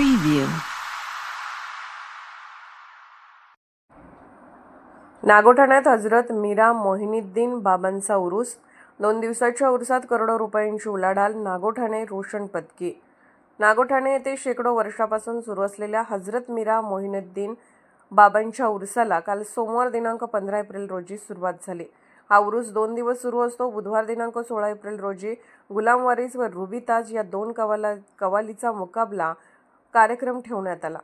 preview. नागोठाण्यात Hazrat Mira मोहिनीद्दीन बाबांचा उरुस. दोन दिवसाच्या उरुसात करोडो रुपयांची उलाढाल नागोठाणे रोशन पदकी नागोठाणे येथे शेकडो वर्षापासून सुरू असलेल्या हजरत मीरा मोहिनुद्दीन बाबांच्या उरुसाला काल सोमवार दिनांक पंधरा एप्रिल रोजी सुरुवात झाली. हा उरुस दोन दिवस सुरू असतो. बुधवार दिनांक सोळा एप्रिल रोजी गुलाम वारीस व रुबी ताज या दोन कवाला कवालीचा मुकाबला कार्यक्रम ठेवण्यात आला.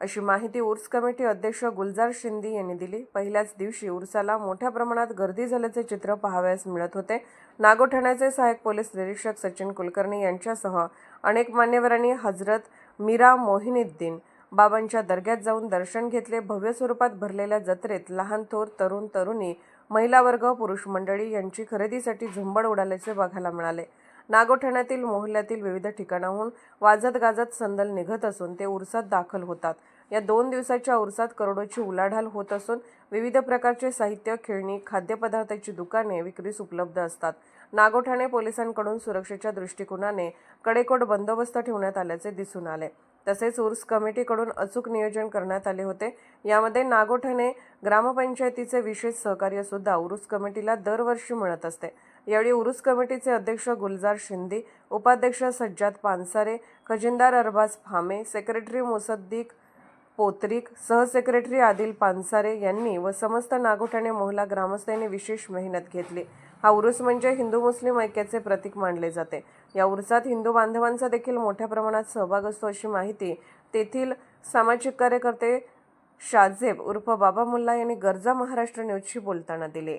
अशी माहिती उर्स कमिटी अध्यक्ष गुलजार शिंदे यांनी दिली. पहिल्याच दिवशी उर्साला मोठ्या प्रमाणात गर्दी झाल्याचे चित्र पाहावयास मिळत होते. नागोठाण्याचे सहाय्यक पोलीस निरीक्षक सचिन कुलकर्णी यांच्यासह अनेक मान्यवरांनी हजरत मीरा मोहिनीद्दीन बाबांच्या दर्ग्यात जाऊन दर्शन घेतले. भव्य स्वरूपात भरलेल्या जत्रेत लहान थोर तरुण तरुणी महिला वर्ग पुरुष मंडळी यांची खरेदीसाठी झुंबड उडाल्याचे बघायला मिळाले. नागोठाण्यातील मोहल्ल्यातील विविध ठिकाणाहून वाजत गाजत संदल निघत असून ते उरसात दाखल होतात. या दोन दिवसाच्या उरसात करोडोची उलाढाल होत असून विविध प्रकारचे साहित्य खेळणी खाद्यपदार्थाची दुकाने विक्रीस उपलब्ध असतात. नागोठाणे पोलिसांकडून सुरक्षेच्या दृष्टिकोनाने कडेकोट बंदोबस्त ठेवण्यात आल्याचे दिसून आले. तसेच उर्स कमिटीकडून अचूक नियोजन करण्यात आले होते. यामध्ये नागोठाणे ग्रामपंचायतीचे विशेष सहकार्य सुद्धा उर्स कमिटीला दरवर्षी मिळत असते. यावेळी उरुस कमिटीचे अध्यक्ष गुलजार शिंदे उपाध्यक्ष सज्जाद पानसारे खजिनदार अरबाज फामे सेक्रेटरी मुसद्दीक पोत्रिक सहसेक्रेटरी आदिल पानसारे यांनी व समस्त नागोठाणे मोहला ग्रामस्थांनी विशेष मेहनत घेतली. हा उरूस म्हणजे हिंदू मुस्लिम ऐक्याचे प्रतीक मानले जाते. या उरुसात हिंदू बांधवांचा देखील मोठ्या प्रमाणात सहभाग असतो अशी माहिती तेथील सामाजिक कार्यकर्ते शाजेब उर्फ बाबा मुल्ला यांनी गरजा महाराष्ट्र न्यूजशी बोलताना दिले.